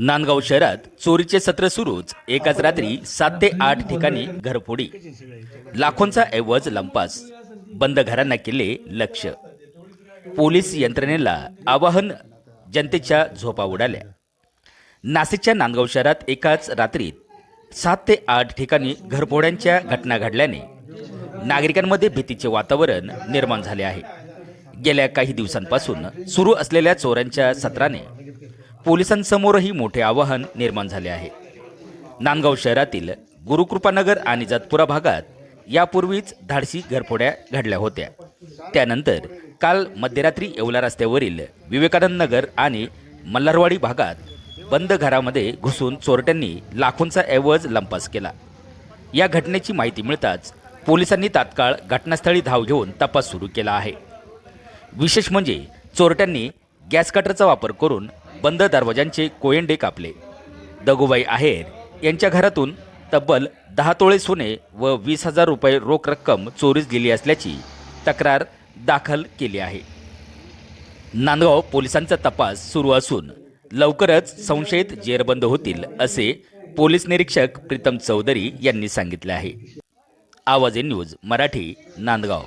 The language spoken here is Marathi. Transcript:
नांदगाव शहरात चोरीचे सत्र सुरूच एकाच रात्री सात ते आठ ठिकाणी घरफोडी. लाखोंचा ऐवज लंपास. बंद घरांना केले लक्ष. पोलीस यंत्रणेला आवाहन जनतेच्या झोपा उडाल्या. नाशिकच्या नांदगाव शहरात एकाच रात्रीत सात ते आठ ठिकाणी घरफोड्यांच्या घटना घडल्याने नागरिकांमध्ये भीतीचे वातावरण निर्माण झाले आहे. गेल्या काही दिवसांपासून सुरू असलेल्या चोऱ्यांच्या सत्राने पोलिसांसमोरही मोठे आवाहन निर्माण झाले आहे. नांदगाव शहरातील गुरुकृपानगर आणि जातपुरा भागात यापूर्वीच धाडसी घरफोड्या घडल्या होत्या. त्यानंतर काल मध्यरात्री येवला रस्त्यावरील विवेकानंद नगर आणि मल्हारवाडी भागात बंद घरामध्ये घुसून चोरट्यांनी लाखोंचा ऐवज लंपास केला. या घटनेची माहिती मिळताच पोलिसांनी तात्काळ घटनास्थळी धाव घेऊन तपास सुरू केला आहे. विशेष म्हणजे चोरट्यांनी गॅस कटरचा वापर करून बंद दरवाजांचे कोयंडे कापले. दगुबाई आहेर यांच्या घरातून तब्बल दहा तोळे सोने व वीस हजार रुपये रोख रक्कम चोरीस गेली असल्याची तक्रार दाखल केली आहे. नांदगाव पोलिसांचा तपास सुरू असून लवकरच संशयित जेरबंद होतील असे पोलीस निरीक्षक प्रीतम चौधरी यांनी सांगितले आहे. आवाजे न्यूज मराठी नांदगाव.